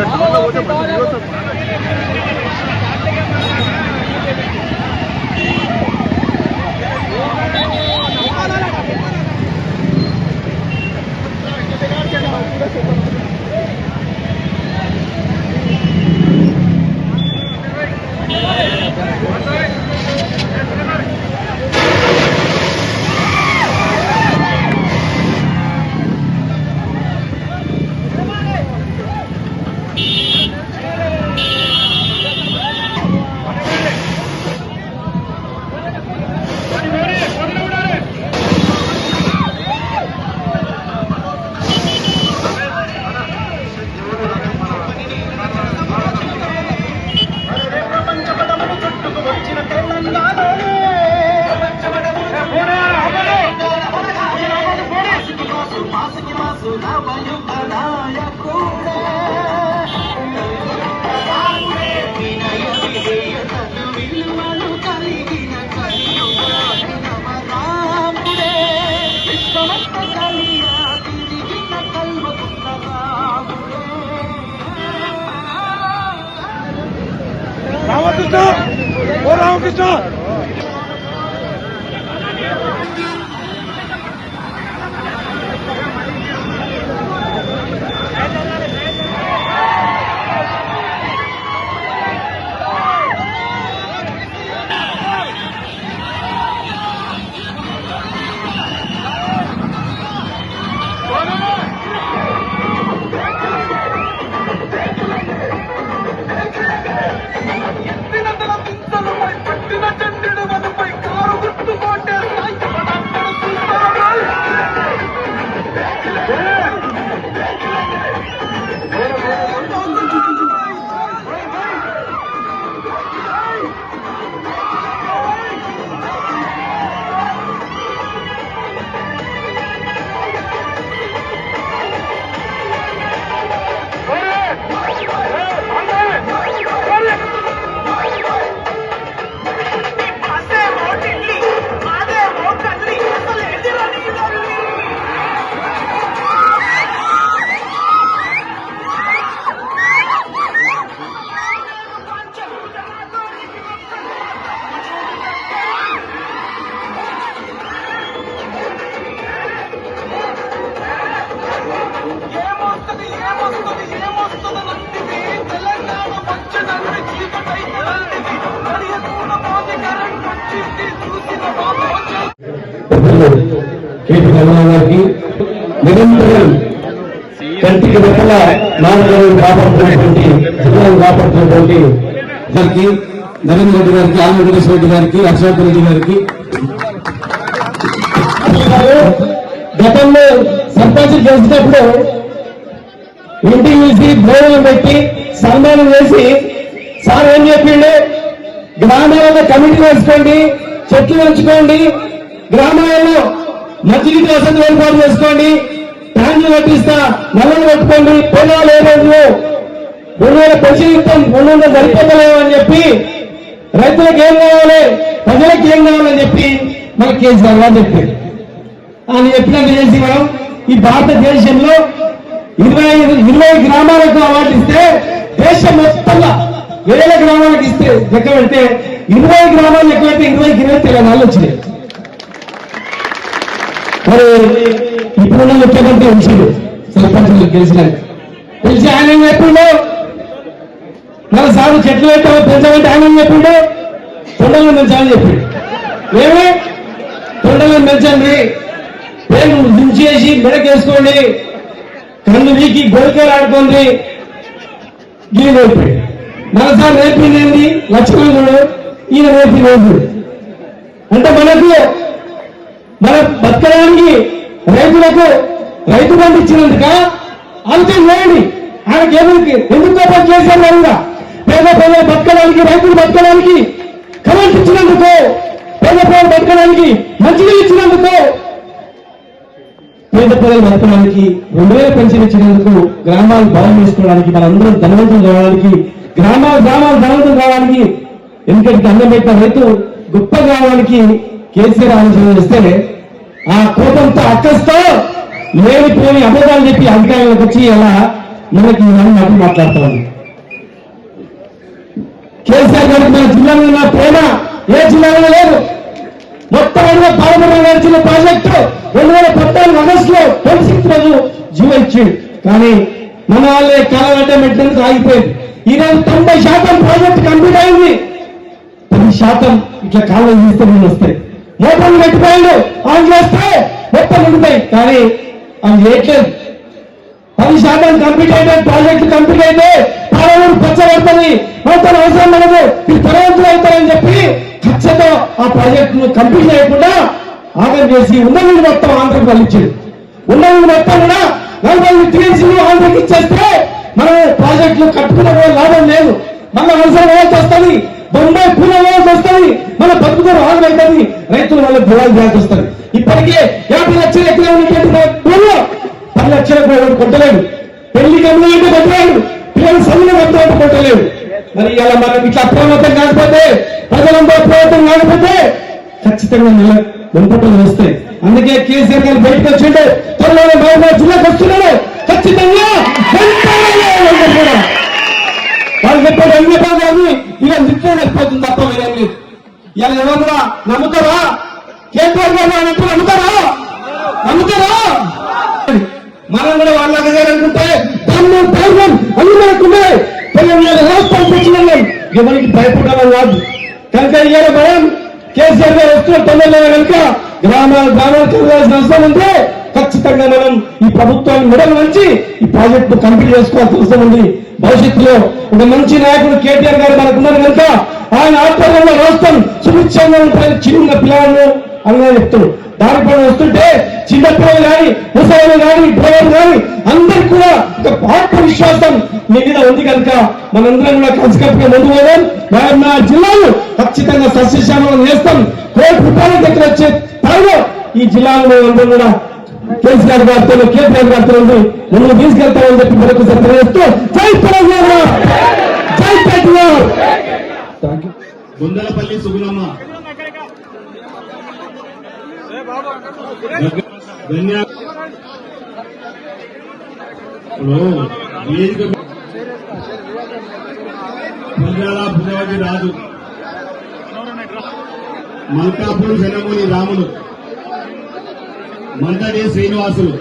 Ramakrishna it's not. KT Ramarao గారికి నిరంతరం కంటికి రెప్పల నాన్నగారు కాపాడుతున్నటువంటి జిల్లాను కాపాడుతున్నటువంటి గారికి నరేంద్ర రెడ్డి గారికి ఆమె వెంకటేశ్వర రెడ్డి గారికి అశోక్ రెడ్డి గారికి. గతంలో సర్పంచ్ గెలిచినప్పుడు ఇంటికి పిలిచి భోజనం పెట్టి సన్మానం చేసి సార్ ఏం చెప్పిండు? గ్రామాలలో కమిటీ వేసుకోండి చెట్లు పెంచుకోండి గ్రామాలలో మంచినీటి వసతి ఏర్పాటు చేసుకోండి ట్యాంకులు కట్టిస్తా నల్లలు కట్టుకోండి పొలాలు ఏ రోజు రెండు వేల పెన్షన్ ఇస్తాం రెండు వందలు సరిపోతలేవు అని చెప్పి రైతులకు ఏం కావాలి ప్రజలకు ఏం కావాలని చెప్పి మన కేసీఆర్ గారు చెప్పారు. ఆయన చెప్పినట్టు చేసి మనం ఈ భారతదేశంలో ఇరవై ఐదు ఇరవై గ్రామాలకు అవార్డు ఇస్తే దేశం మొత్తంగా వేల గ్రామాలకు ఇస్తే లెక్క పెడితే ఇరవై గ్రామాలు ఎక్కువైతే పెడితే ఇరవై ఇరవై తెలంగాణలు వచ్చినాయి. మరి ఇప్పుడున్న ముఖ్యమంత్రి ఉంచాడు. సర్పంచులు గెలిచినాక తెలిసి ఆయన ఏం చెప్పిండు? మన సాగు చెట్లు పెట్టాము పెంచమంటే ఆయన ఏం చెప్పిండు? తొండలను పెంచాలని చెప్పిండు. ఏమి? తొండలను పెంచండి. పేరు దించేసి మెడకేసుకోండి. కళ్ళు వీకి గోరికలు ఆడుకోండి. గీయ నేర్పాడు మనసారి నేర్పింది ఏంది? లక్ష్మణుడు ఈయన రేపు రోజు. అంటే మనకు మన బతకడానికి రైతులకు రైతు బంధు ఇచ్చినందుక ఆలోచన చేయండి ఆయనకి ఏమిటి ఎందుకు కోపం చేశారు కూడా పేద ప్రజలు బతకడానికి రైతులు బతకడానికి కరెంట్ ఇచ్చినందుకు పేద ప్రజలు బతకడానికి మంచినీళ్ళు ఇచ్చినందుకు పేద ప్రజలు బతకడానికి రెండు వేల పెన్షన్ ఇచ్చినందుకు గ్రామాలు బలం చేసుకోవడానికి మనందరం ధనవంతం కావడానికి గ్రామాలు గ్రామాలు ధనవంతం కావడానికి ఎందుకంటే అన్నం పెట్టిన రైతు గొప్ప కావడానికి కేసీఆర్ ఆలోచన చేస్తే ఆ కోపంతో అక్కస్తో లేనిపోని అబద్ధాలు చెప్పి అధికారులకు వచ్చి అలా మనకి ఇవన్నీ మాటలు మాట్లాడుతూ ఉంది. కేసీఆర్ గారికి మన జిల్లాలో ఉన్న ప్రేమ ఏ జిల్లాలో లేదు. మొత్తం అడిగిన పాలమూరు నడిచిన ప్రాజెక్టు రెండు వేల పద్నాలుగు ఆగస్టులో ట్వంటీ రోజు జీవో ఇచ్చింది కానీ మన వాళ్ళే కాలం అంటే మెట్టినందుకు ఆగిపోయింది. ఈరోజు తొంభై శాతం ప్రాజెక్ట్ కంప్లీట్ అయింది. శాతం ఇట్లా కాలం తీస్తే ముందు వస్తాయి. మోటార్లు పెట్టిపోయాడు ఆన్ చేస్తే మొత్తం ఉంటాయి కానీ అవి చేయట్లేదు పది శాతం కంప్లీట్ అయితే ప్రాజెక్టు కంప్లీట్ అయితే పాలనూరు పచ్చబడుతుంది. మొత్తం అవసరం మనకు. మీరు తరవంతులు అవుతారని చెప్పి ఖచ్చితంగా ఆ ప్రాజెక్టును కంప్లీట్ చేయకుండా ఆగం చేసి ఉన్నది మొత్తం ఆంధ్రకు పంపించింది ఉన్నది మొత్తం కూడా నలభై టీఎంసీలు ఆంధ్రకి ఇచ్చేస్తే మనం ప్రాజెక్టులు కట్టుకునే లాభం లేదు. మళ్ళీ అవసరం పోవాల్సి వస్తుంది. బొంబాయి పూల పోవాల్సి వస్తుంది మన బతుకుతారు ఆగం అవుతుంది రైతులు వాళ్ళు దివాళి చేయాల్సి వస్తుంది ఇప్పటికే యాభై లక్షల ఎకరాలు ఉన్నటువంటి భూమిలో పది లక్షల రూపాయలు కొట్టలేదు. పెళ్ళి గమ్ములు అంటే కొట్టలేదు? పిల్లలు సమ్ములు మొత్తం కొట్టలేదు. మరి ఇలా మనం ఇట్లా అప్రమత్తం కాకపోతే ప్రజలంతా అప్రమత్తం కాకపోతే ఖచ్చితంగా నెల వెంపటలు వస్తాయి. అందుకే కేసీఆర్ గారు బయటకు వచ్చిండే త్వరలోనే మహబూబా జిల్లాకు వస్తున్నాడు. ఖచ్చితంగా వెంటనే వెంకటగూడ. వాళ్ళు చెప్పాడు వెంకటరావు ఇలా నిత్యం వెళ్ళిపోతుంది తప్ప వేరేం లేదు. ఇలా ఎవరు కూడా నమ్ముతారా? కేసీఆర్ గారు అంటే నమ్ముతారా? నమ్ముతారా? మనం కూడా వాళ్ళగా అనుకుంటే దమ్ము ధైర్యం అన్ని మనకున్నాయి తెలంగాణ రాష్ట్రం తెచ్చినాం ఎవరికి భయపడాలని కాదు. కనుక ఇవాళ మనం కేసీఆర్ గారు వస్తున్న తొందరలో కనుక గ్రామాల గ్రామాలు చదవాల్సిన అవసరం ఉంటే ఖచ్చితంగా మనం ఈ ప్రభుత్వాన్ని మెడలు నుంచి ఈ ప్రాజెక్టు కంప్లీట్ చేసుకోవాల్సిన అవసరం ఉంది. భవిష్యత్తులో ఒక మంచి నాయకుడు కేటీఆర్ గారు మనకున్నారు కనుక ఆయన ఆధ్వర్యంలో రాష్ట్రం సుభిక్షంగా ఉంటాయని చిన్న పిల్లలను అని చెప్తాడు దానిపైన వస్తుంటే చిన్నపిల్లలు కానీ ముసలి కానీ డ్రైవర్ కానీ అందరికి కూడా ఒక ఆత్మవిశ్వాసం మీ మీద ఉంది కనుక మనందరం కూడా కలిసికట్టుగా ముందు పోదాం. మరి మా జిల్లాను ఖచ్చితంగా సస్యశామం చేస్తాం. కోటి రూపాయల దగ్గర వచ్చే స్థాయిలో ఈ జిల్లాను అందరం కూడా కేసీఆర్ గారితో కేటీఆర్ గారితో ఉంది. ముందు తీసుకెళ్తామని చెప్పి మరొకసారి తెలియజేస్తూ జై తెలంగాణ! జై కేటీఆర్ గుందలపల్లి సుగుణమ్మ. ధన్య రాజు. మల్కాపూర్ జనముని రాములు. మంతడి శ్రీనివాసులు.